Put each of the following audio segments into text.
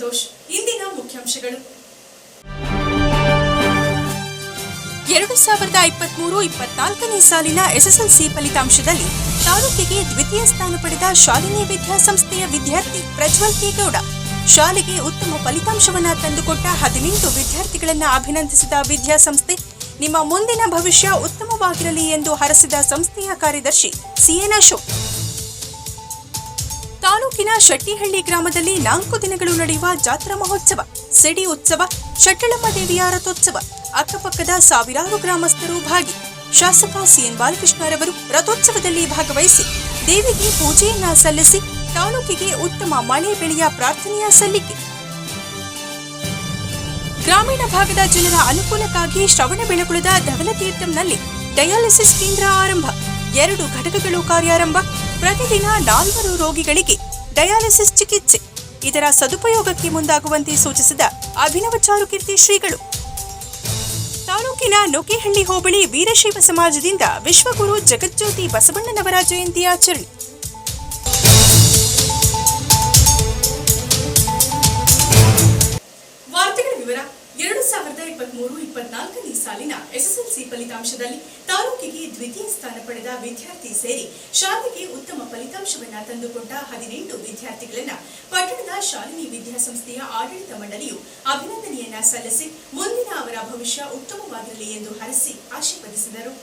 ಸಂತೋಷ್ ಇಂದಿನ ಮುಖ್ಯಾಂಶಗಳು. ಎರಡು ಸಾವಿರದ ಇಪ್ಪತ್ಮೂರು ಇಪ್ಪತ್ನಾಲ್ಕನೇ ಸಾಲಿನ ಎಸ್ಎಸ್ಎಲ್ಸಿ ಫಲಿತಾಂಶದಲ್ಲಿ ತಾಲೂಕಿಗೆ ದ್ವಿತೀಯ ಸ್ಥಾನ ಪಡೆದ ಶಾಲಿನಿ ವಿದ್ಯಾಸಂಸ್ಥೆಯ ವಿದ್ಯಾರ್ಥಿ ಪ್ರಜ್ವಲ್ ಕೆ. ಗೌಡ. ಶಾಲೆಗೆ ಉತ್ತಮ ಫಲಿತಾಂಶವನ್ನ ತಂದುಕೊಟ್ಟ ಹದಿನೆಂಟು ವಿದ್ಯಾರ್ಥಿಗಳನ್ನು ಅಭಿನಂದಿಸಿದ ವಿದ್ಯಾಸಂಸ್ಥೆ ನಿಮ್ಮ ಮುಂದಿನ ಭವಿಷ್ಯ ಉತ್ತಮವಾಗಿರಲಿ ಎಂದು ಹರಸಿದ ಸಂಸ್ಥೆಯ ಕಾರ್ಯದರ್ಶಿ ಸಿಎನ್ ಅಶೋಕ್. ತಾಲೂಕಿನ ಶೆಟ್ಟಿಹಳ್ಳಿ ಗ್ರಾಮದಲ್ಲಿ ನಾಲ್ಕು ದಿನಗಳು ನಡೆಯುವ ಜಾತ್ರಾ ಮಹೋತ್ಸವ, ಸಿಡಿ ಉತ್ಸವ, ಶಟ್ಟಳಮ್ಮ ದೇವಿಯ ರಥೋತ್ಸವ, ಅಕ್ಕಪಕ್ಕದ ಸಾವಿರಾರು ಗ್ರಾಮಸ್ಥರು ಭಾಗಿ. ಶಾಸಕ ಸಿಎನ್ ಬಾಲಕೃಷ್ಣರವರು ರಥೋತ್ಸವದಲ್ಲಿ ಭಾಗವಹಿಸಿ, ದೇವಿಗೆ ಪೂಜೆಯನ್ನ ಸಲ್ಲಿಸಿ, ತಾಲೂಕಿಗೆ ಉತ್ತಮ ಮಳೆ ಬೆಳೆಯ ಪ್ರಾರ್ಥನೆಯ ಸಲ್ಲಿಕೆ. ಗ್ರಾಮೀಣ ಭಾಗದ ಜನರ ಅನುಕೂಲಕ್ಕಾಗಿ ಶ್ರವಣಬೆಳಗೊಳದ ಧವಲತೀರ್ಥಂನಲ್ಲಿ ಡಯಾಲಿಸಿಸ್ ಕೇಂದ್ರ ಆರಂಭ. ಎರಡು ಘಟಕಗಳು ಕಾರ್ಯಾರಂಭ, ಪ್ರತಿದಿನ ನಾಲ್ವರು ರೋಗಿಗಳಿಗೆ ಡಯಾಲಿಸಿಸ್ ಚಿಕಿತ್ಸೆ. ಇದರ ಸದುಪಯೋಗಕ್ಕೆ ಮುಂದಾಗುವಂತೆ ಸೂಚಿಸಿದ ಅಭಿನವ ಚಾರುಕೀರ್ತಿ ಶ್ರೀಗಳು. ತಾಲೂಕಿನ ನೊಕೆಹಳ್ಳಿ ಹೋಬಳಿ ವೀರಶೈವ ಸಮಾಜದಿಂದ ವಿಶ್ವಗುರು ಜಗಜ್ಯೋತಿ ಬಸವಣ್ಣನವರ ಜಯಂತಿ ಆಚರಣೆ. ಇಪ್ಪತ್ಮೂರು ಇಪ್ಪತ್ನಾಲ್ಕನೇ ಸಾಲಿನ ಎಸ್ಎಸ್ಎಲ್ಸಿ ಫಲಿತಾಂಶದಲ್ಲಿ ತಾಲೂಕಿಗೆ ದ್ವಿತೀಯ ಸ್ಥಾನ ಪಡೆದ ವಿದ್ಯಾರ್ಥಿ ಸೇರಿ ಶಾಲೆಗೆ ಉತ್ತಮ ಫಲಿತಾಂಶವನ್ನು ತಂದುಕೊಟ್ಟ ಹದಿನೆಂಟು ವಿದ್ಯಾರ್ಥಿಗಳನ್ನು ಪಟ್ಟಣದ ಶಾಲಿನಿ ವಿದ್ಯಾಸಂಸ್ಥೆಯ ಆಡಳಿತ ಮಂಡಳಿಯು ಅಭಿನಂದನೆಯನ್ನ ಸಲ್ಲಿಸಿ ಮುಂದಿನ ಅವರ ಭವಿಷ್ಯ ಉತ್ತಮವಾಗಿರಲಿ ಎಂದು ಹರಸಿ ಆಶೀರ್ವದಿಸಿದರು.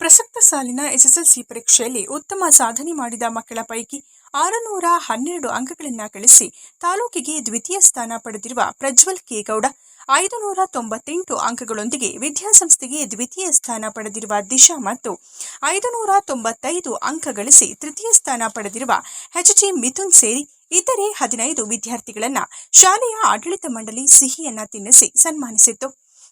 ಪ್ರಸಕ್ತ ಸಾಲಿನ ಎಸ್ಎಸ್ಎಲ್ಸಿ ಪರೀಕ್ಷೆಯಲ್ಲಿ ಉತ್ತಮ ಸಾಧನೆ ಮಾಡಿದ ಮಕ್ಕಳ ಪೈಕಿ ಆರುನೂರ ಹನ್ನೆರಡು ಅಂಕಗಳನ್ನು ಗಳಿಸಿ ತಾಲೂಕಿಗೆ ದ್ವಿತೀಯ ಸ್ಥಾನ ಪಡೆದಿರುವ ಪ್ರಜ್ವಲ್ ಕೆ ಗೌಡ ಐದು ನೂರ ತೊಂಬತ್ತೆಂಟು ಅಂಕಗಳೊಂದಿಗೆ ವಿದ್ಯಾಸಂಸ್ಥೆಗೆ ದ್ವಿತೀಯ ಸ್ಥಾನ ಪಡೆದಿರುವ ದಿಶಾ ಮತ್ತು ಐದು ನೂರ ತೊಂಬತ್ತೈದು ಅಂಕ ಗಳಿಸಿ ತೃತೀಯ ಸ್ಥಾನ ಪಡೆದಿರುವ ಎಚ್ಜಿ ಮಿಥುನ್ ಸೇರಿ ಇತರೆ ಹದಿನೈದು ವಿದ್ಯಾರ್ಥಿಗಳನ್ನ ಶಾಲೆಯ ಆಡಳಿತ ಮಂಡಳಿ ಸಿಹಿಯನ್ನ ತಿನ್ನಿಸಿ ಸನ್ಮಾನಿಸಿತ್ತು.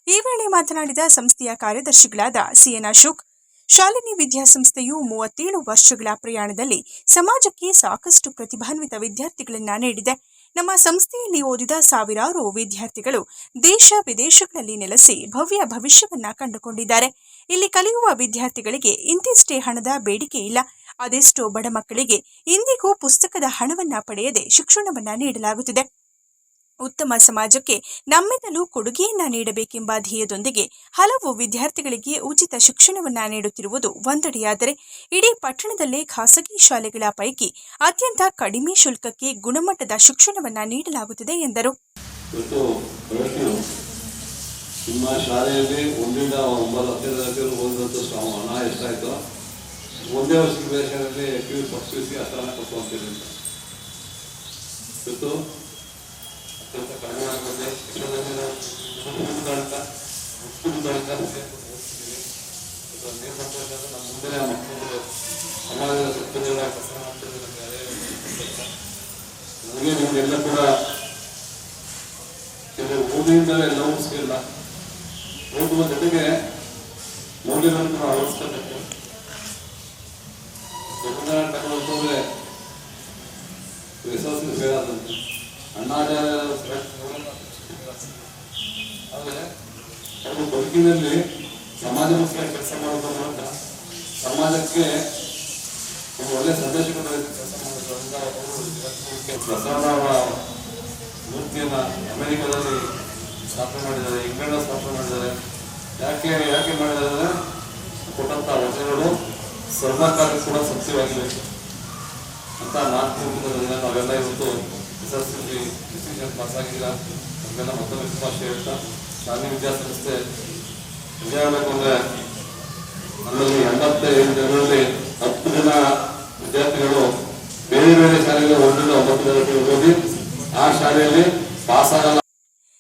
ಈ ವೇಳೆ ಮಾತನಾಡಿದ ಸಂಸ್ಥೆಯ ಕಾರ್ಯದರ್ಶಿಗಳಾದ ಸಿಎನ್ ಅಶೋಕ್, ಶಾಲಿನಿ ವಿದ್ಯಾಸಂಸ್ಥೆಯು ಮೂವತ್ತೇಳು ವರ್ಷಗಳ ಪ್ರಯಾಣದಲ್ಲಿ ಸಮಾಜಕ್ಕೆ ಸಾಕಷ್ಟು ಪ್ರತಿಭಾನ್ವಿತ ವಿದ್ಯಾರ್ಥಿಗಳನ್ನ ನೀಡಿದೆ. ನಮ್ಮ ಸಂಸ್ಥೆಯಲ್ಲಿ ಓದಿದ ಸಾವಿರಾರು ವಿದ್ಯಾರ್ಥಿಗಳು ದೇಶ ವಿದೇಶಗಳಲ್ಲಿ ನೆಲೆಸಿ ಭವ್ಯ ಭವಿಷ್ಯವನ್ನ ಕಂಡುಕೊಂಡಿದ್ದಾರೆ. ಇಲ್ಲಿ ಕಲಿಯುವ ವಿದ್ಯಾರ್ಥಿಗಳಿಗೆ ಇಂತಿಷ್ಟೇ ಹಣದ ಬೇಡಿಕೆ ಇಲ್ಲ. ಅದೆಷ್ಟೋ ಬಡ ಮಕ್ಕಳಿಗೆ ಇಂದಿಗೂ ಪುಸ್ತಕದ ಹಣವನ್ನ ಪಡೆಯದೆ ಶಿಕ್ಷಣವನ್ನ ನೀಡಲಾಗುತ್ತಿದೆ. ಉತ್ತಮ ಸಮಾಜಕ್ಕೆ ನಮ್ಮಿಂದಲೂ ಕೊಡುಗೆಯನ್ನ ನೀಡಬೇಕೆಂಬ ಧ್ಯೇಯದೊಂದಿಗೆ ಹಲವು ವಿದ್ಯಾರ್ಥಿಗಳಿಗೆ ಉಚಿತ ಶಿಕ್ಷಣವನ್ನ ನೀಡುತ್ತಿರುವುದು ಒಂದೆಡೆಯಾದರೆ, ಇಡೀ ಪಟ್ಟಣದಲ್ಲೇ ಖಾಸಗಿ ಶಾಲೆಗಳ ಪೈಕಿ ಅತ್ಯಂತ ಕಡಿಮೆ ಶುಲ್ಕಕ್ಕೆ ಗುಣಮಟ್ಟದ ಶಿಕ್ಷಣವನ್ನ ನೀಡಲಾಗುತ್ತಿದೆ ಎಂದರು. ನಿಮ್ಮ ಶಾಲೆಯಲ್ಲಿ ಒಂದರಿಂದ ಒಂಬತ್ತು, ಹತ್ತನೇ ತರಗತಿಯಲ್ಲಿ ಓದಿದಂಥ ಹಣ ಎಷ್ಟಾಯಿತು ಒಂದೇ ವರ್ಷದ ಬೇಸಿಗೆಯಲ್ಲಿ P U first P U C ಹತ್ರ ಕೊಟ್ಟು ಅಂತೀರಿ ಇವತ್ತು ಕಡಿಮೆ ಕೆಲವೊಂದಿನ ಶಿಕ್ಷಣದಲ್ಲಿ ನಾವು ಉತ್ಕೃಷ್ಟ ಉತ್ಕೃಷ್ಟ ನೀರು ಕೂಡ ಕೆಲವು ಓದಿಯಿಂದಲೇ ಎಲ್ಲವೂ ಸಿಗಲ್ಲ ಓದುವ ಜೊತೆಗೆ ಮೌಲ್ಯಗಳನ್ನು ಅಳವಡಿಸ್ಕೋಬೇಕು ಉದಾಹರಣೆ ತಗೊಂಡು ಹೋದ್ರೆ ಯಶಸ್ವಿ ಬೇಡಾದಂತೆ ಅಣ್ಣಾಚಾರ್ಯ ಆದರೆ ಅವರು ಬದುಕಿನಲ್ಲಿ ಸಮಾಜಮುಖಿ ಕೆಲಸ ಮಾಡೋದ್ರ ಮೂಲಕ ಸಮಾಜಕ್ಕೆ ಒಳ್ಳೆ ಸಂದೇಶ ಕೆಲಸ ಮೂರ್ತಿಯನ್ನು ಮೂರ್ತಿಯನ್ನ ಅಮೆರಿಕದಲ್ಲಿ ಸ್ಥಾಪನೆ ಮಾಡಿದ್ದಾರೆ ಇಂಗ್ಲೆಂಡ್ ಸ್ಥಾಪನೆ ಮಾಡಿದ್ದಾರೆ. ಯಾಕೆ ಯಾಕೆ ಮಾಡಿದ್ದಾರೆ ಕೊಟ್ಟಂತ ವಚನಗಳು ಸರ್ವಕಾರ್ಯ ಕೂಡ ಸತ್ಯವಾಗಿವೆ ಅಂತ ನಾಲ್ಕು ನಾವೆಲ್ಲ ಇವತ್ತು ಪಾಸ್ ಆಗಿಲ್ಲ ನಮಗೆಲ್ಲ ಮತ್ತೊಮ್ಮೆ ಶುಭಾಶಯ ಹೇಳ್ತಾ ಶಾಲೆ ವಿದ್ಯಾಸಂಸ್ಥೆ ಅಂದ್ರೆ ನಮ್ಮಲ್ಲಿ ಎಂಬತ್ತೈದು ಜನರಲ್ಲಿ ಹತ್ತು ಜನ ವಿದ್ಯಾರ್ಥಿಗಳು ಬೇರೆ ಬೇರೆ ಶಾಲೆಗೆ ಒಂದರಿಂದ ಒಂಬತ್ತು ತರಗತಿ ಓದಿ ಆ ಶಾಲೆಯಲ್ಲಿ ಪಾಸ್ ಆಗಲ್ಲ.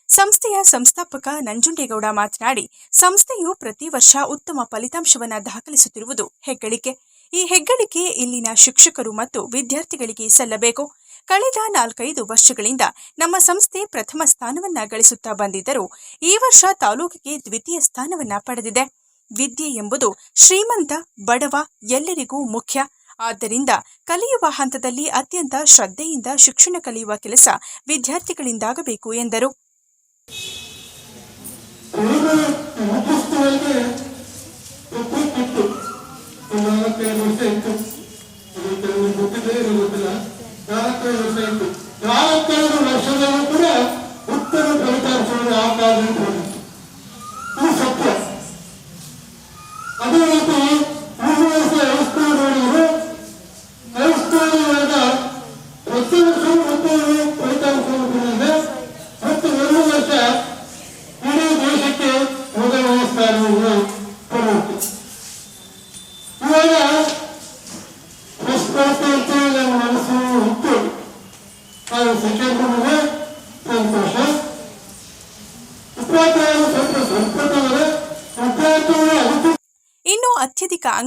ಸಂಸ್ಥೆಯ ಸಂಸ್ಥಾಪಕ ನಂಜುಂಡೇಗೌಡ ಮಾತನಾಡಿ, ಸಂಸ್ಥೆಯು ಪ್ರತಿ ವರ್ಷ ಉತ್ತಮ ಫಲಿತಾಂಶವನ್ನು ದಾಖಲಿಸುತ್ತಿರುವುದು ಹೆಗ್ಗಳಿಕೆ. ಈ ಹೆಗ್ಗಳಿಕೆ ಇಲ್ಲಿನ ಶಿಕ್ಷಕರು ಮತ್ತು ವಿದ್ಯಾರ್ಥಿಗಳಿಗೆ ಸಲ್ಲಬೇಕು. ಕಳೆದ ನಾಲ್ಕೈದು ವರ್ಷಗಳಿಂದ ನಮ್ಮ ಸಂಸ್ಥೆ ಪ್ರಥಮ ಸ್ಥಾನವನ್ನ ಗಳಿಸುತ್ತಾ ಬಂದಿದ್ದರೂ ಈ ವರ್ಷ ತಾಲೂಕಿಗೆ ದ್ವಿತೀಯ ಸ್ಥಾನವನ್ನ ಪಡೆದಿದೆ. ವಿದ್ಯೆ ಎಂಬುದು ಶ್ರೀಮಂತ, ಬಡವ ಎಲ್ಲರಿಗೂ ಮುಖ್ಯ. ಆದ್ದರಿಂದ ಕಲಿಯುವ ಹಂತದಲ್ಲಿ ಅತ್ಯಂತ ಶ್ರದ್ಧೆಯಿಂದ ಶಿಕ್ಷಣ ಕಲಿಯುವ ಕೆಲಸ ವಿದ್ಯಾರ್ಥಿಗಳಿಂದಾಗಬೇಕು ಎಂದರು. ಪ್ರಕೃತಿ ಇತ್ತು ನಾಲ್ಕೈದು ವರ್ಷ ಇತ್ತು ಅದು ಕೆಲವರು ಗೊತ್ತಿದೆ ಏನೋ ಗೊತ್ತಿಲ್ಲ ಇತ್ತು ನಾಲ್ಕೈದು ವರ್ಷದಲ್ಲೂ ಕೂಡ ಉತ್ತಮ ಫಲಿತಾಂಶವನ್ನು ಆ ಕಾಲದಲ್ಲಿ ಕೊಟ್ಟಿತ್ತು ಇದು ಸತ್ಯ ಅದೇ ರೀತಿ ಮೂರು ವರ್ಷ ಹೈಸ್ಕೂಲ್ ನೋಡಿದ್ರೆ ಹೈಸ್ಕೂಲ್ ಇವಾಗ ಪ್ರತಿ ವರ್ಷವೂ ಉತ್ತಮ ಫಲಿತಾಂಶವನ್ನು ಕೊಟ್ಟಿದೆ ಮತ್ತು ಒಂದು ವರ್ಷ ಇಡೀ ದೇಶಕ್ಕೆ ಮೊದಲನೇ ಸ್ಥಾನವನ್ನು ಕೊಡುತ್ತೆ ಇವಾಗ ಪ್ರಶ್ನೆ ಅಂತ ನಮ್ಮ ಮನಸ್ಸು ಇತ್ತು ಅದು ಸೆಕೆಂಡ್ ನಮಗೆ ಸಂತೋಷ ಇಪ್ಪತ್ತೈದು ಸ್ವಲ್ಪ ಸಂಪತ್ತವರೆ ವಿದ್ಯಾರ್ಥಿಗಳು ಅದಕ್ಕೆ ಇನ್ನು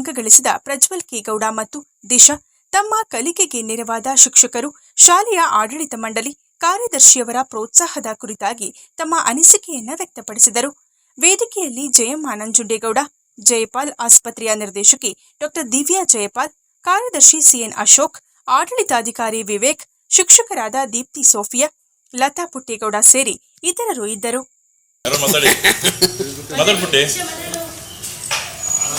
ಅತ್ಯಧಿಕ ಅಂಕ ಗಳಿಸಿದ ಪ್ರಜ್ವಲ್ ಕೇಗೌಡ ಮತ್ತು ದಿಶಾ ತಮ್ಮ ಕಲಿಕೆಗೆ ನೆರವಾದ ಶಿಕ್ಷಕರು ಶಾಲೆಯ ಆಡಳಿತ ಮಂಡಳಿ ಕಾರ್ಯದರ್ಶಿಯವರ ಪ್ರೋತ್ಸಾಹದ ಕುರಿತಾಗಿ ತಮ್ಮ ಅನಿಸಿಕೆಯನ್ನು ವ್ಯಕ್ತಪಡಿಸಿದರು. ವೇದಿಕೆಯಲ್ಲಿ ಜಯಮ್ಮ ನಂಜುಂಡೇಗೌಡ ಜಯಪಾಲ್ ಆಸ್ಪತ್ರೆಯ ನಿರ್ದೇಶಕಿ ಡಾಕ್ಟರ್ ದಿವ್ಯಾ ಜಯಪಾಲ್ ಕಾರ್ಯದರ್ಶಿ ಸಿಎನ್ ಅಶೋಕ್ ಆಡಳಿತಾಧಿಕಾರಿ ವಿವೇಕ್ ಶಿಕ್ಷಕರಾದ ದೀಪ್ತಿ ಸೋಫಿಯಾ ಲತಾ ಪುಟ್ಟೇಗೌಡ ಸೇರಿ ಇತರರು ಇದ್ದರು.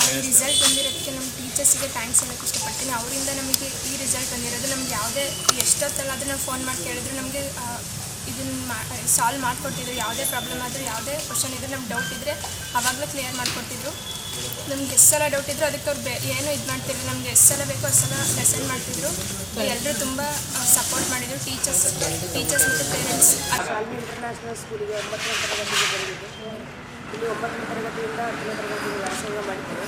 ಮಾತಾಡ್ಬಿಟ್ಟೆ ರಿಸಲ್ಟ್ ಬಂದಿರೋದಕ್ಕೆ ನಮ್ಮ ಟೀಚರ್ಸಿಗೆ ಥ್ಯಾಂಕ್ಸ್ ಹೇಳಕ್ಕೆ ಇಷ್ಟಪಡ್ತೀನಿ. ಅವರಿಂದ ನಮಗೆ ಈ ರಿಸಲ್ಟ್ ಬಂದಿರೋದು ನಮ್ಗೆ ಯಾವುದೇ ಎಷ್ಟೊತ್ತಲ್ಲಾದರೂ ನಾವು ಫೋನ್ ಮಾಡಿ ಕೇಳಿದ್ರು ನಮಗೆ ಇದನ್ನು ಮಾ ಸಾಲ್ವ್ ಮಾಡಿಕೊಡ್ತಿದ್ರು. ಯಾವುದೇ ಪ್ರಾಬ್ಲಮ್ ಆದರೂ ಯಾವುದೇ ಕ್ವಶನ್ ಇದ್ದರೆ ನಮ್ಗೆ ಡೌಟ್ ಇದ್ದರೆ ಆವಾಗಲೇ ಕ್ಲಿಯರ್ ಮಾಡಿಕೊಡ್ತಿದ್ರು. ನಮ್ಗೆ ಎಷ್ಟು ಸಲ ಡೌಟ್ ಇದ್ದರೂ ಅದಕ್ಕೆ ಅವ್ರು ಬೇ ಏನೂ ಇದು ಮಾಡ್ತಿದ್ರು ನಮ್ಗೆ ಎಷ್ಟು ಸಲ ಬೇಕೋ ಅಷ್ಟು ಸಲ ಲೆಸನ್ ಮಾಡ್ತಿದ್ರು. ಎಲ್ಲರೂ ತುಂಬ ಸಪೋರ್ಟ್ ಮಾಡಿದರು. ಟೀಚರ್ಸ್ ಟೀಚರ್ಸ್ ಮತ್ತು ಪೇರೆಂಟ್ಸ್ ಇಂಟರ್ನ್ಯಾಷನಲ್ ಸ್ಕೂಲಿಗೆ ಒಂಬತ್ತನೇ ತರಗತಿಗೆ ಬಂದಿದ್ದು. ಇಲ್ಲಿ ಒಂಬತ್ತನೇ ತರಗತಿಯಿಂದ ಹತ್ತನೇ ತರಗತಿಗೆ ವ್ಯಾಸಂಗ ಮಾಡ್ತೇವೆ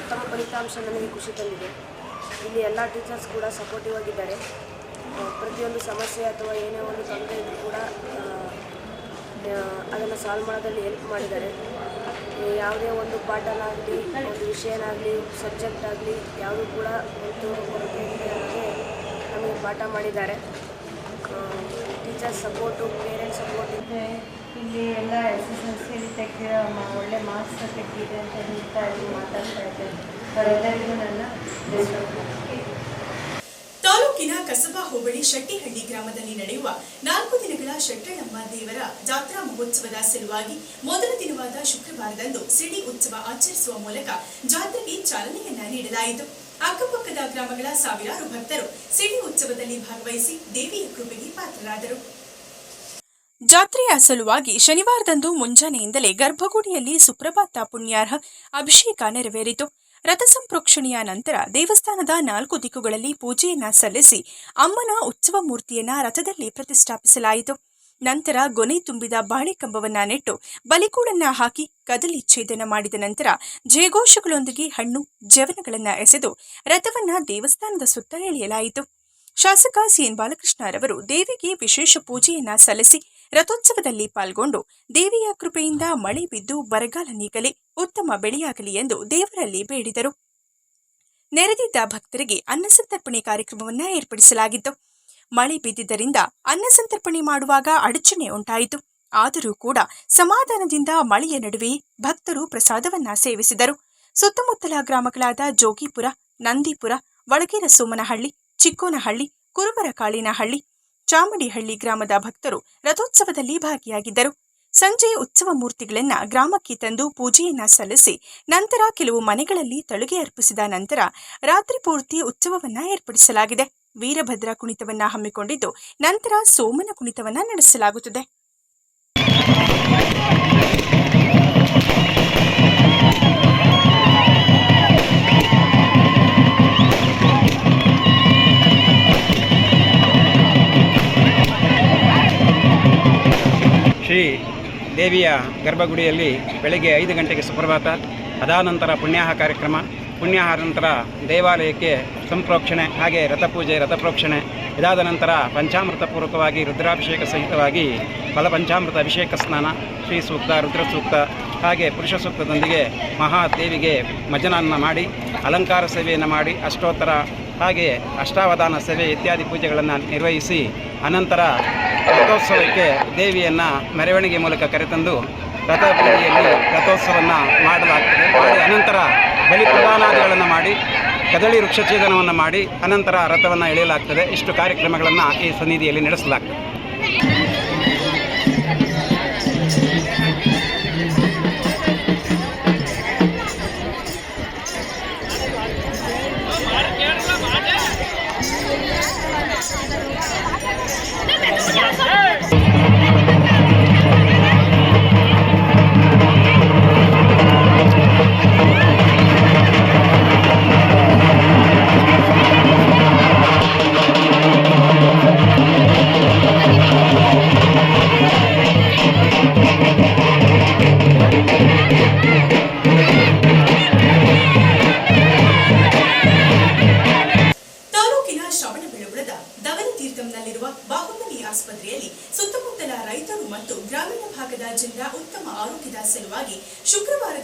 ಉತ್ತಮ ಫಲಿತಾಂಶ ನನಗೆ ಖುಷಿ ತಂದಿದೆ. ಇಲ್ಲಿ ಎಲ್ಲ ಟೀಚರ್ಸ್ ಕೂಡ ಸಪೋರ್ಟಿವ್ ಆಗಿದ್ದಾರೆ. ಪ್ರತಿಯೊಂದು ಸಮಸ್ಯೆ ಅಥವಾ ಏನೇ ಒಂದು ತೊಂದರೆ ಇದ್ದರೂ ಕೂಡ ಅದನ್ನು ಸಾಲ್ವ್ ಮಾಡೋದ್ರಲ್ಲಿ ಹೆಲ್ಪ್ ಮಾಡಿದ್ದಾರೆ. ಯಾವುದೇ ಒಂದು ಪಾಠನಾಗಲಿ ಒಂದು ವಿಷಯನಾಗಲಿ ಸಬ್ಜೆಕ್ಟ್ ಆಗಲಿ, ಯಾವುದೂ ಕೂಡ ಒಂದು ನಮಗೆ ಪಾಠ ಮಾಡಿದ್ದಾರೆ. ಟೀಚರ್ ಸಪೋರ್ಟು ಪೇರೆಂಟ್ಸ್ ಸಪೋರ್ಟ್ ಇದೆ. ಇಲ್ಲಿ ಎಲ್ಲ ಎಸ್ ಎಸ್ ಎಲ್ ಸಿ ತೆಗೆದಿರೋ ಒಳ್ಳೆ ಮಾರ್ಕ್ಸ್ ತೆಗೆದಿದೆ ಅಂತ ಹೇಳ್ತಾ ಇದ್ದೀನಿ ಮಾತಾಡ್ತಾ ಇದ್ದೇನೆ ಅವರೆಲ್ಲರಿಗೂ ನನ್ನ ತಾಲೂಕಿನ ಕಸಬಾ ಹೋಬಳಿ ಶೆಟ್ಟಿಹಳ್ಳಿ ಗ್ರಾಮದಲ್ಲಿ ನಡೆಯುವ ನಾಲ್ಕು ದಿನಗಳ ಶೆಟ್ಟಳಮ್ಮ ದೇವರ ಜಾತ್ರಾ ಮಹೋತ್ಸವದ ಸಲುವಾಗಿ ಮೊದಲ ದಿನವಾದ ಶುಕ್ರವಾರದಂದು ಸಿಡಿ ಉತ್ಸವ ಆಚರಿಸುವ ಮೂಲಕ ಜಾತ್ರೆಗೆ ಚಾಲನೆಯನ್ನ ನೀಡಲಾಯಿತು. ಅಕ್ಕಪಕ್ಕದ ಗ್ರಾಮಗಳ ಸಾವಿರಾರು ಭಕ್ತರು ಸಿಡಿ ಉತ್ಸವದಲ್ಲಿ ಭಾಗವಹಿಸಿ ದೇವಿಯ ಕೃಪೆಗೆ ಪಾತ್ರರಾದರು. ಜಾತ್ರೆಯ ಸಲುವಾಗಿ ಶನಿವಾರದಂದು ಮುಂಜಾನೆಯಿಂದಲೇ ಗರ್ಭಗುಡಿಯಲ್ಲಿ ಸುಪ್ರಭಾತ ಪುಣ್ಯಾರ್ಹ ಅಭಿಷೇಕ ನೆರವೇರಿತು. ರಥಸಂಪ್ರೋಕ್ಷಣೆಯ ನಂತರ ದೇವಸ್ಥಾನದ ನಾಲ್ಕು ದಿಕ್ಕುಗಳಲ್ಲಿ ಪೂಜೆಯನ್ನ ಸಲ್ಲಿಸಿ ಅಮ್ಮನ ಉತ್ಸವ ಮೂರ್ತಿಯನ್ನ ರಥದಲ್ಲಿ ಪ್ರತಿಷ್ಠಾಪಿಸಲಾಯಿತು. ನಂತರ ಗೊನೆ ತುಂಬಿದ ಬಾಳೆಕಂಬವನ್ನ ನೆಟ್ಟು ಬಲಿಕೂಡನ್ನ ಹಾಕಿ ಕದಲಿ ಛೇದನ ಮಾಡಿದ ನಂತರ ಜಯಘೋಷಗಳೊಂದಿಗೆ ಹಣ್ಣು ಜವನಗಳನ್ನ ಎಸೆದು ರಥವನ್ನ ದೇವಸ್ಥಾನದ ಸುತ್ತ ಎಳೆಯಲಾಯಿತು. ಶಾಸಕ ಸಿಎನ್ ಬಾಲಕೃಷ್ಣರವರು ದೇವಿಗೆ ವಿಶೇಷ ಪೂಜೆಯನ್ನ ಸಲ್ಲಿಸಿ ರಥೋತ್ಸವದಲ್ಲಿ ಪಾಲ್ಗೊಂಡು ದೇವಿಯ ಕೃಪೆಯಿಂದ ಮಳೆ ಬಿದ್ದು ಬರಗಾಲ ನೀಗಲಿ, ಉತ್ತಮ ಬೆಳೆಯಾಗಲಿ ಎಂದು ದೇವರಲ್ಲಿ ಬೇಡಿದರು. ನೆರೆದಿದ್ದ ಭಕ್ತರಿಗೆ ಅನ್ನಸಂತರ್ಪಣೆ ಕಾರ್ಯಕ್ರಮವನ್ನ ಏರ್ಪಡಿಸಲಾಗಿತ್ತು. ಮಳೆ ಬಿದ್ದಿದ್ದರಿಂದ ಅನ್ನಸಂತರ್ಪಣೆ ಮಾಡುವಾಗ ಅಡಚಣೆ ಉಂಟಾಯಿತು. ಆದರೂ ಕೂಡ ಸಮಾಧಾನದಿಂದ ಮಳೆಯ ನಡುವೆ ಭಕ್ತರು ಪ್ರಸಾದವನ್ನ ಸೇವಿಸಿದರು. ಸುತ್ತಮುತ್ತಲ ಗ್ರಾಮಗಳಾದ ಜೋಗಿಪುರ, ನಂದಿಪುರ ಒಳಗೇರ ಸೋಮನಹಳ್ಳಿ, ಚಿಕ್ಕೋನಹಳ್ಳಿ, ಕುರುಬರಕಾಳಿನಹಳ್ಳಿ, ಚಾಮಡಿಹಳ್ಳಿ ಗ್ರಾಮದ ಭಕ್ತರು ರಥೋತ್ಸವದಲ್ಲಿ ಭಾಗಿಯಾಗಿದ್ದರು. ಸಂಜೆ ಉತ್ಸವ ಮೂರ್ತಿಗಳನ್ನ ಗ್ರಾಮಕ್ಕೆ ತಂದು ಪೂಜೆಯನ್ನ ಸಲ್ಲಿಸಿ ನಂತರ ಕೆಲವು ಮನೆಗಳಲ್ಲಿ ತಳುಗೆ ಅರ್ಪಿಸಿದ ನಂತರ ರಾತ್ರಿ ಪೂರ್ತಿ ಉತ್ಸವವನ್ನ ಏರ್ಪಡಿಸಲಾಗಿದೆ. ವೀರಭದ್ರ ಕುಣಿತವನ್ನ ಹಮ್ಮಿಕೊಂಡಿದ್ದು, ನಂತರ ಸೋಮನ ಕುಣಿತವನ್ನ ನಡೆಸಲಾಗುತ್ತದೆ. ಶ್ರೀ ದೇವಿಯ ಗರ್ಭಗುಡಿಯಲ್ಲಿ ಬೆಳಗ್ಗೆ ಐದು ಗಂಟೆಗೆ ಸುಪ್ರಭಾತ ಅದಾನಂತರ ಪುಣ್ಯಾಹ ಕಾರ್ಯಕ್ರಮ ಪುಣ್ಯಾಹ ನಂತರ ದೇವಾಲಯಕ್ಕೆ ಸಂಪ್ರೋಕ್ಷಣೆ, ಹಾಗೆ ರಥಪೂಜೆ, ರಥಪ್ರೋಕ್ಷಣೆ ಇದಾದ ನಂತರ ಪಂಚಾಮೃತ ಪೂರ್ವಕವಾಗಿ ರುದ್ರಾಭಿಷೇಕ ಸಹಿತವಾಗಿ ಫಲಪಂಚಾಮೃತ ಅಭಿಷೇಕ ಸ್ನಾನ, ಶ್ರೀ ಸೂಕ್ತ, ರುದ್ರ ಸೂಕ್ತ, ಹಾಗೆ ಪುರುಷ ಸೂಕ್ತದೊಂದಿಗೆ ಮಹಾದೇವಿಗೆ ಮಜನನ್ನು ಮಾಡಿ, ಅಲಂಕಾರ ಸೇವೆಯನ್ನು ಮಾಡಿ, ಅಷ್ಟೋತ್ತರ, ಹಾಗೆ ಅಷ್ಟಾವಧಾನ ಸೇವೆ ಇತ್ಯಾದಿ ಪೂಜೆಗಳನ್ನು ನಿರ್ವಹಿಸಿ ಅನಂತರ ರಥೋತ್ಸವಕ್ಕೆ ದೇವಿಯನ್ನು ಮೆರವಣಿಗೆ ಮೂಲಕ ಕರೆತಂದು ರಥಪೂಜೆಯಲ್ಲಿ ರಥೋತ್ಸವವನ್ನು ಮಾಡಲಾಗ್ತದೆ. ಮಾಡಿ ಅನಂತರ ಬಲಿ ಪ್ರದಾನಾದಿಗಳನ್ನು ಮಾಡಿ ಕದಳಿ ವೃಕ್ಷಛೇದನವನ್ನು ಮಾಡಿ ಅನಂತರ ರಥವನ್ನು ಎಳೆಯಲಾಗ್ತದೆ. ಇಷ್ಟು ಕಾರ್ಯಕ್ರಮಗಳನ್ನು ಈ ಸನ್ನಿಧಿಯಲ್ಲಿ ನಡೆಸಲಾಗ್ತದೆ.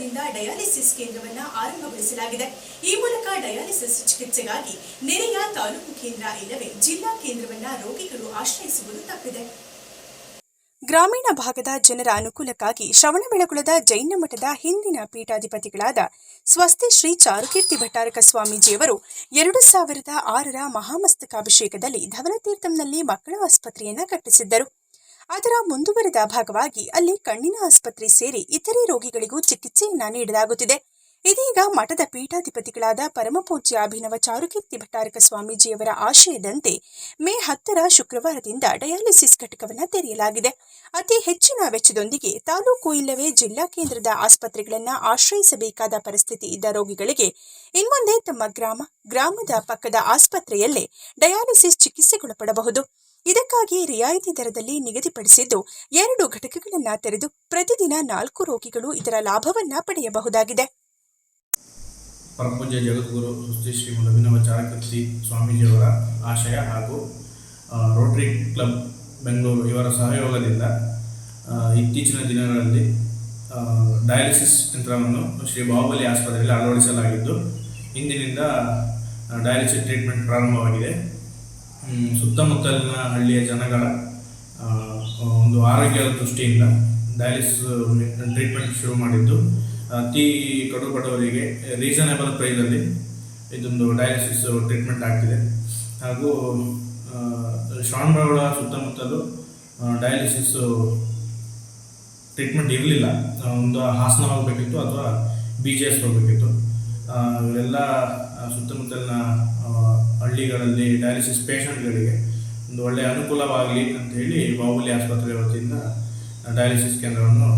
ಶುಕ್ರವಾರದಿಂದ ಡಯಾಲಿಸಿಸ್ ಕೇಂದ್ರವನ್ನ ಆರಂಭಗೊಳಿಸಲಾಗಿದೆ. ಈ ಮೂಲಕ ಡಯಾಲಿಸಿಸ್ ಚಿಕಿತ್ಸೆಗಾಗಿ ನೆರೆಯ ತಾಲೂಕು ಕೇಂದ್ರ ಇಲ್ಲವೇ ಜಿಲ್ಲಾ ಕೇಂದ್ರವನ್ನ ರೋಗಿಗಳು ಆಶ್ರಯಿಸುವುದು ತಪ್ಪಿದೆ. ಗ್ರಾಮೀಣ ಭಾಗದ ಜನರ ಅನುಕೂಲಕ್ಕಾಗಿ ಶ್ರವಣಬೆಳಗುಳದ ಜೈನ ಮಠದ ಹಿಂದಿನ ಪೀಠಾಧಿಪತಿಗಳಾದ ಸ್ವಸ್ತಿ ಶ್ರೀ ಚಾರುಕೀರ್ತಿ ಭಟ್ಟಾರಕ ಸ್ವಾಮೀಜಿಯವರು ಎರಡು ಸಾವಿರದ ಆರರ ಮಹಾಮಸ್ತಕಾಭಿಷೇಕದಲ್ಲಿ ಧವನತೀರ್ಥಂನಲ್ಲಿ ಮಕ್ಕಳ ಆಸ್ಪತ್ರೆಯನ್ನು ಕಟ್ಟಿಸಿದ್ದರು. ಅದರ ಮುಂದುವರೆದ ಭಾಗವಾಗಿ ಅಲ್ಲಿ ಕಣ್ಣಿನ ಆಸ್ಪತ್ರೆ ಸೇರಿ ಇತರೆ ರೋಗಿಗಳಿಗೂ ಚಿಕಿತ್ಸೆಯನ್ನ ನೀಡಲಾಗುತ್ತಿದೆ. ಇದೀಗ ಮಠದ ಪೀಠಾಧಿಪತಿಗಳಾದ ಪರಮಪೂಜ್ಯ ಅಭಿನವ ಚಾರುಕೀರ್ತಿ ಭಟ್ಟಾರಕ ಸ್ವಾಮೀಜಿಯವರ ಆಶಯದಂತೆ ಮೇ ಹತ್ತರ ಶುಕ್ರವಾರದಿಂದ ಡಯಾಲಿಸಿಸ್ ಘಟಕವನ್ನು ತೆರೆಯಲಾಗಿದೆ. ಅತಿ ಹೆಚ್ಚಿನ ವೆಚ್ಚದೊಂದಿಗೆ ತಾಲೂಕು ಇಲ್ಲವೇ ಜಿಲ್ಲಾ ಕೇಂದ್ರದ ಆಸ್ಪತ್ರೆಗಳನ್ನು ಆಶ್ರಯಿಸಬೇಕಾದ ಪರಿಸ್ಥಿತಿ ಇದ್ದ ರೋಗಿಗಳಿಗೆ ಇನ್ಮುಂದೆ ತಮ್ಮ ಗ್ರಾಮ, ಗ್ರಾಮದ ಪಕ್ಕದ ಆಸ್ಪತ್ರೆಯಲ್ಲೇ ಡಯಾಲಿಸಿಸ್ ಚಿಕಿತ್ಸೆಗೊಳಪಡಬಹುದು. ಇದಕ್ಕಾಗಿ ರಿಯಾಯಿತಿ ದರದಲ್ಲಿ ನಿಗದಿಪಡಿಸಿದ್ದು ಎರಡು ಘಟಕಗಳನ್ನು ತೆರೆದು ಪ್ರತಿದಿನ ನಾಲ್ಕು ರೋಗಿಗಳು ಇದರ ಲಾಭವನ್ನ ಪಡೆಯಬಹುದಾಗಿದೆ. ಪರಮಪೂಜ್ಯ ಜಗದ್ಗುರು ಸುಸ್ತಿ ಶ್ರೀ ಅಭಿನವ ಚಾರಕರ್ತಿ ಸ್ವಾಮೀಜಿಯವರ ಆಶಯ ಹಾಗೂ ರೋಟರಿ ಕ್ಲಬ್ ಬೆಂಗಳೂರು ಇವರ ಸಹಯೋಗದಿಂದ ಇತ್ತೀಚಿನ ದಿನಗಳಲ್ಲಿ ಡಯಾಲಿಸಿಸ್ ಯಂತ್ರವನ್ನು ಶ್ರೀ ಬಾಹುಬಲಿ ಆಸ್ಪತ್ರೆಯಲ್ಲಿ ಅಳವಡಿಸಲಾಗಿದ್ದು, ಇಂದಿನಿಂದ ಡಯಾಲಿಸಿಸ್ ಟ್ರೀಟ್ಮೆಂಟ್ ಪ್ರಾರಂಭವಾಗಿದೆ. ಸುತ್ತಮುತ್ತಲಿನ ಹಳ್ಳಿಯ ಜನಗಳ ಒಂದು ಆರೋಗ್ಯದ ದೃಷ್ಟಿಯಿಂದ ಡಯಾಲಿಸಿಸ್ ಟ್ರೀಟ್ಮೆಂಟ್ ಶುರು ಮಾಡಿದ್ದು ಅತಿ ಕಡು ಬಡವರಿಗೆ ರೀಸನೇಬಲ್ ಪ್ರೈಸಲ್ಲಿ ಇದೊಂದು ಡಯಾಲಿಸಿಸ್ ಟ್ರೀಟ್ಮೆಂಟ್ ಆಗ್ತಿದೆ. ಹಾಗೂ ಶ್ರವಣಬೆಳಗೊಳ ಸುತ್ತಮುತ್ತಲು ಡಯಾಲಿಸಿಸ್ ಟ್ರೀಟ್ಮೆಂಟ್ ಇರಲಿಲ್ಲ. ಒಂದು ಹಾಸನ ಹೋಗಬೇಕಿತ್ತು ಅಥವಾ ಬಿ ಜಿ ಎಸ್ ಹೋಗಬೇಕಿತ್ತು. ಆ, ಸುತ್ತಮುತ್ತಲಿನ ಹಳ್ಳಿಗಳಲ್ಲಿ ಡಯಾಲಿಸಿಸ್ ಪೇಷಂಟ್ಗಳಿಗೆ ಒಂದು ಒಳ್ಳೆಯ ಅನುಕೂಲವಾಗಲಿ ಅಂತ ಹೇಳಿ ಬಾಹುಬಲಿ ಆಸ್ಪತ್ರೆ ವತಿಯಿಂದ ಡಯಾಲಿಸಿಸ್ ಕೇಂದ್ರವನ್ನು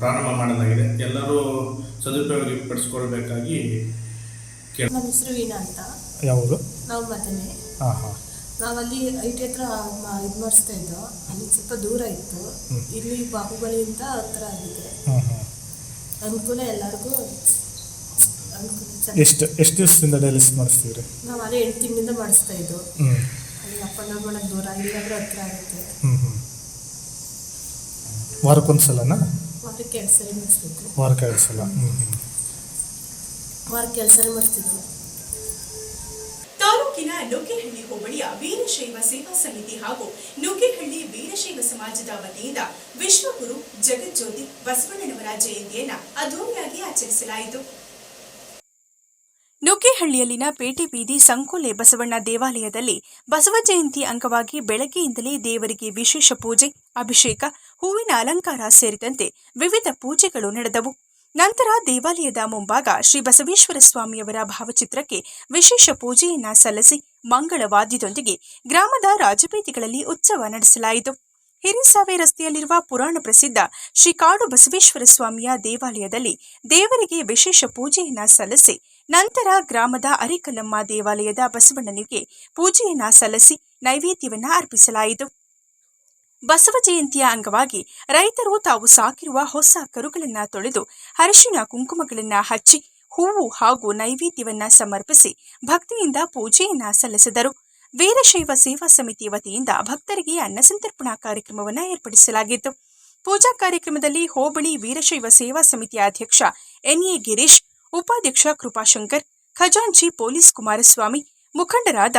ಪ್ರಾರಂಭ ಮಾಡಲಾಗಿದೆ. ಎಲ್ಲರೂ ಸದುಪಯೋಗ ಪಡಿಸ್ಕೊಳ್ಬೇಕಾಗಿ ಕೇಳ ನಮ್ಮ ಹೆಸರು ವೀಣಾ ಅಂತ. ಯಾವುದು ನಾವು ಮದನೆ ಹಾಂ ಹಾಂ. ನಾವಲ್ಲಿ ಐ ಟಿ ಹತ್ರ ಇದು ಮಾಡಿಸ್ತಾ ಇದ್ದೋ ಅಲ್ಲಿ ಸ್ವಲ್ಪ ದೂರ ಇತ್ತು. ಇಲ್ಲಿ ಬಾಹುಬಲಿಯಿಂದ ಹತ್ರ ಆಗಿದೆ. ಹಾಂ ಹಾಂ ಅನುಕೂಲ ಎಲ್ಲರಿಗೂ ಅನುಕೂಲ ಎಷ್ಟು ಎಷ್ಟು ದಿವಸದಿಂದ ಡಯಾಲಿಸಿಸ್ ಮಾಡಿಸ್ತೀವಿ ನಾವು ಅದೇ ಎಂಟು ತಿಂಗಳಿಂದ ಮಾಡಿಸ್ತಾ ಇದ್ದು. ಹ್ಞೂ ಅಲ್ಲಿ ಅಪ್ ಆ್ಯಂಡ್ ಡೌನ್ ಮಾಡೋಕ್ಕೆ ದೂರ ಇಲ್ಲಾಂದ್ರೆ ಹತ್ರ ಆಗುತ್ತೆ. ಹ್ಞೂ ಹ್ಞೂ ವಾರಕ್ಕೊಂದು ಸಲನಾ ವಾರಕ್ಕೆ ಎರಡು ಸರಿ ಮಾಡಿಸ್ಬೇಕು. ವಾರಕ್ಕೆ ಎರಡು ಸಲ. ಹ್ಞೂ ಹ್ಞೂ ವಾರಕ್ಕೆ ಎರಡು ಸರಿ ಮಾಡಿಸ್ತಿದ್ವು. ತಾಲೂಕಿನ ನುಗ್ಗೇಹಳ್ಳಿ ಹೋಬಳಿಯ ವೀರಶೈವ ಸೇವಾ ಸಮಿತಿ ಹಾಗೂ ನುಗ್ಗೇಹಳ್ಳಿ ವೀರಶೈವ ಸಮಾಜದ ವತಿಯಿಂದ ವಿಶ್ವಗುರು ಜಗಜ್ಯೋತಿ ಬಸವಣ್ಣನವರ ಜಯಂತಿಯನ್ನ ಅದ್ದೂರಿಯಾಗಿ ಆಚರಿಸಲಾಯಿತು. ನುಗ್ಗೇಹಳ್ಳಿಯಲ್ಲಿನ ಪೇಟೆ ಬೀದಿ ಸಂಕೋಲೆ ಬಸವಣ್ಣ ದೇವಾಲಯದಲ್ಲಿ ಬಸವ ಜಯಂತಿ ಅಂಗವಾಗಿ ಬೆಳಗ್ಗೆಯಿಂದಲೇ ದೇವರಿಗೆ ವಿಶೇಷ ಪೂಜೆ, ಅಭಿಷೇಕ, ಹೂವಿನ ಅಲಂಕಾರ ಸೇರಿದಂತೆ ವಿವಿಧ ಪೂಜೆಗಳು ನಡೆದವು. ನಂತರ ದೇವಾಲಯದ ಮುಂಭಾಗ ಶ್ರೀ ಬಸವೇಶ್ವರ ಸ್ವಾಮಿಯವರ ಭಾವಚಿತ್ರಕ್ಕೆ ವಿಶೇಷ ಪೂಜೆಯನ್ನ ಸಲ್ಲಿಸಿ ಮಂಗಳವಾದ್ಯದೊಂದಿಗೆ ಗ್ರಾಮದ ರಾಜಬೀದಿಗಳಲ್ಲಿ ಉತ್ಸವ ನಡೆಸಲಾಯಿತು. ಹಿರಿಸಾವೆ ರಸ್ತೆಯಲ್ಲಿರುವ ಪುರಾಣ ಪ್ರಸಿದ್ಧ ಶ್ರೀ ಕಾಡು ಬಸವೇಶ್ವರ ಸ್ವಾಮಿಯ ದೇವಾಲಯದಲ್ಲಿ ದೇವರಿಗೆ ವಿಶೇಷ ಪೂಜೆಯನ್ನ ಸಲ್ಲಿಸಿ ನಂತರ ಗ್ರಾಮದ ಅರಿಕಲ್ಲಮ್ಮ ದೇವಾಲಯದ ಬಸವಣ್ಣನಿಗೆ ಪೂಜೆಯನ್ನ ಸಲ್ಲಿಸಿ ನೈವೇದ್ಯವನ್ನ ಅರ್ಪಿಸಲಾಯಿತು. ಬಸವ ಜಯಂತಿಯ ಅಂಗವಾಗಿ ರೈತರು ತಾವು ಸಾಕಿರುವ ಹೊಸ ಕರುಗಳನ್ನ ತೊಳೆದು ಅರಿಶಿನ ಕುಂಕುಮಗಳನ್ನ ಹಚ್ಚಿ ಹೂವು ಹಾಗೂ ನೈವೇದ್ಯವನ್ನ ಸಮರ್ಪಿಸಿ ಭಕ್ತಿಯಿಂದ ಪೂಜೆಯನ್ನ ಸಲ್ಲಿಸಿದರು. ವೀರಶೈವ ಸೇವಾ ಸಮಿತಿ ವತಿಯಿಂದ ಭಕ್ತರಿಗೆ ಅನ್ನ ಸಂತರ್ಪಣಾ ಕಾರ್ಯಕ್ರಮವನ್ನು ಏರ್ಪಡಿಸಲಾಗಿತ್ತು. ಪೂಜಾ ಕಾರ್ಯಕ್ರಮದಲ್ಲಿ ಹೋಬಳಿ ವೀರಶೈವ ಸೇವಾ ಸಮಿತಿಯ ಅಧ್ಯಕ್ಷ ಎನ್ಎ ಗಿರೀಶ್ ಉಪಾಧ್ಯಕ್ಷ ಕೃಪಾಶಂಕರ್ ಖಜಾಂಚಿ ಪೊಲೀಸ್ ಕುಮಾರಸ್ವಾಮಿ ಮುಖಂಡರಾದ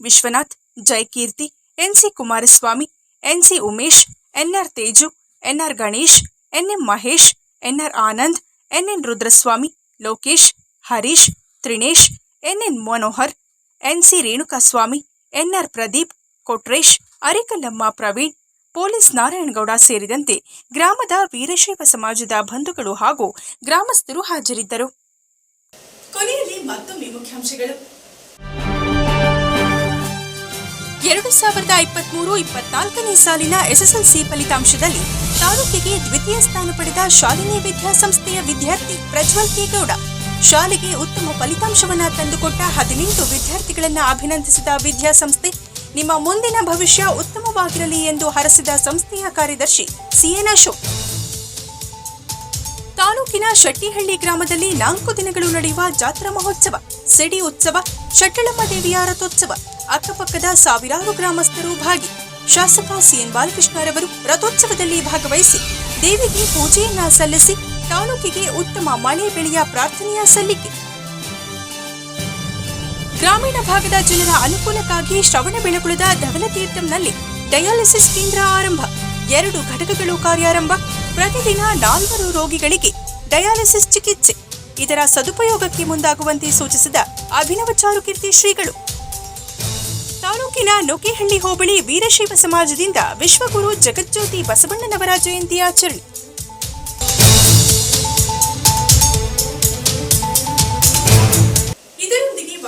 Vishwanath Jayakeerthi NC Kumaraswamy NC Umesh NR Teju NR Ganesh NM Mahesh NR Anand NN Rudraswamy Lokesh Harish Trinesh NN Manohar NC Renukaswamy NR Pradeep Kotresh Arikallamma Praveen police Narayanagowda ಸೇರಿದಂತೆ ಗ್ರಾಮದ ವೀರಶೈವ ಸಮಾಜದ ಬಂಧುಗಳು ಹಾಗೂ ಗ್ರಾಮಸ್ಥರು ಹಾಜರಿದ್ದರು. ಕೊನೆಯಲ್ಲಿ ಮತ್ತೊಮ್ಮೆ ಮುಖ್ಯಾಂಶಗಳು. ಎರಡು ಸಾವಿರದ ಇಪ್ಪತ್ಮೂರು ಇಪ್ಪತ್ನಾಲ್ಕನೇ ಸಾಲಿನ ಎಸ್ಎಸ್ಎಲ್ಸಿ ಫಲಿತಾಂಶದಲ್ಲಿ ತಾಲೂಕಿಗೆ ದ್ವಿತೀಯ ಸ್ಥಾನ ಪಡೆದ ಶಾಲಿನಿ ವಿದ್ಯಾಸಂಸ್ಥೆಯ ವಿದ್ಯಾರ್ಥಿ ಪ್ರಜ್ವಲ್ ಕೆ ಗೌಡ ಶಾಲೆಗೆ ಉತ್ತಮ ಫಲಿತಾಂಶವನ್ನು ತಂದುಕೊಟ್ಟ ಹದಿನೆಂಟು ವಿದ್ಯಾರ್ಥಿಗಳನ್ನು ಅಭಿನಂದಿಸಿದ ವಿದ್ಯಾಸಂಸ್ಥೆ ನಿಮ್ಮ ಮುಂದಿನ ಭವಿಷ್ಯ ಉತ್ತಮವಾಗಿರಲಿ ಎಂದು ಹರಸಿದ ಸಂಸ್ಥೆಯ ಕಾರ್ಯದರ್ಶಿ ಸಿಎನ್ ಅಶೋಕ್. ತಾಲೂಕಿನ ಶೆಟ್ಟಿಹಳ್ಳಿ ಗ್ರಾಮದಲ್ಲಿ ನಾಲ್ಕು ದಿನಗಳು ನಡೆಯುವ ಜಾತ್ರಾ ಮಹೋತ್ಸವ, ಸಿಡಿ ಉತ್ಸವ, ಶಟ್ಟಳಮ್ಮ ದೇವಿಯ ರಥೋತ್ಸವ ಅಕ್ಕಪಕ್ಕದ ಸಾವಿರಾರು ಗ್ರಾಮಸ್ಥರು ಭಾಗಿ. ಶಾಸಕ ಸಿಎನ್ ಬಾಲಕೃಷ್ಣರವರು ರಥೋತ್ಸವದಲ್ಲಿ ಭಾಗವಹಿಸಿ, ದೇವಿಗೆ ಪೂಜೆಯನ್ನ ಸಲ್ಲಿಸಿ, ತಾಲೂಕಿಗೆ ಉತ್ತಮ ಮಳೆ ಬೆಳೆಯ ಪ್ರಾರ್ಥನೆಯ ಸಲ್ಲಿಕೆ. ಗ್ರಾಮೀಣ ಭಾಗದ ಜನರ ಅನುಕೂಲಕ್ಕಾಗಿ ಶ್ರವಣಬೆಳಗೊಳದ ಧವಲತೀರ್ಥಂನಲ್ಲಿ ಡಯಾಲಿಸಿಸ್ ಕೇಂದ್ರ ಆರಂಭ. ಎರಡು ಘಟಕಗಳು ಕಾರ್ಯಾರಂಭ. ಪ್ರತಿದಿನ ನಾಲ್ವರು ರೋಗಿಗಳಿಗೆ ಡಯಾಲಿಸಿಸ್ ಚಿಕಿತ್ಸೆ. ಇದರ ಸದುಪಯೋಗಕ್ಕೆ ಮುಂದಾಗುವಂತೆ ಸೂಚಿಸಿದ ಅಭಿನವ ಚಾರುಕೀರ್ತಿ ಶ್ರೀಗಳು. ತಾಲೂಕಿನ ನೊಕೆಹಳ್ಳಿ ಹೋಬಳಿ ವೀರಶೈವ ಸಮಾಜದಿಂದ ವಿಶ್ವಗುರು ಜಗಜ್ಯೋತಿ ಬಸವಣ್ಣನವರ ಜಯಂತಿ ಆಚರಣೆ.